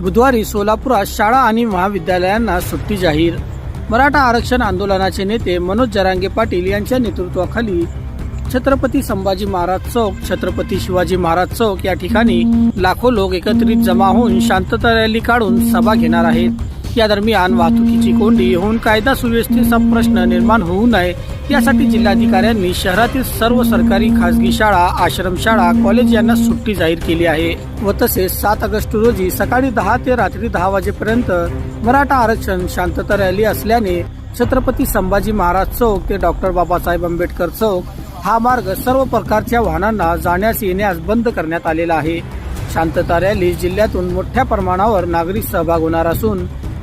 बुधवारी सोलापुरात शाळा आणि महाविद्यालयांना सुट्टी जाहीर. मराठा आरक्षण आंदोलनाचे नेते मनोज जरांगे पाटील यांच्या नेतृत्वाखाली छत्रपती संभाजी महाराज चौक छत्रपती शिवाजी महाराज चौक या ठिकाणी लाखो लोक एकत्रित जमा होऊन शांतता रॅली काढून सभा घेणार आहेत. या दरम्यान वाहतुकीची कोंडी होऊन कायदा सुव्यवस्थेचा प्रश्न निर्माण होऊ नये यासाठी जिल्हाधिकाऱ्यांनी शहरातील सर्व सरकारी खासगी शाळा आश्रमशाळा कॉलेज यांना सुट्टी जाहीर केली आहे व तसेच सात ऑगस्ट रोजी सकाळी दहा ते रात्री दहा वाजेपर्यंत मराठा आरक्षण शांतता रॅली असल्याने छत्रपती संभाजी महाराज चौक ते डॉक्टर बाबासाहेब आंबेडकर चौक हा मार्ग सर्व प्रकारच्या वाहनांना जाण्यास येण्यास बंद करण्यात आलेला आहे. शांतता रॅली जिल्ह्यातून मोठ्या प्रमाणावर नागरिक सहभाग होणार असून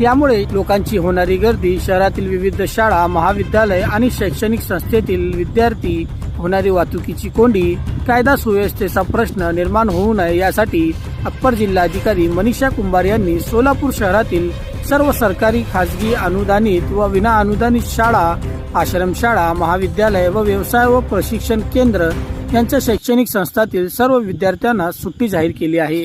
यामुळे लोकांची होणारी गर्दी शहरातील विविध शाळा महाविद्यालय आणि शैक्षणिक संस्थेतील विद्यार्थी होणारी वाहतुकीची कोंडी कायदा सुव्यवस्थेचा प्रश्न निर्माण होऊ नये यासाठी अप्पर जिल्हाधिकारी मनीषा कुंभार यांनी सोलापूर शहरातील सर्व सरकारी खासगी अनुदानित व विना अनुदानित शाळा आश्रमशाळा महाविद्यालय व व्यवसाय व प्रशिक्षण केंद्र यांच्या शैक्षणिक संस्थातील सर्व विद्यार्थ्यांना सुट्टी जाहीर केली आहे.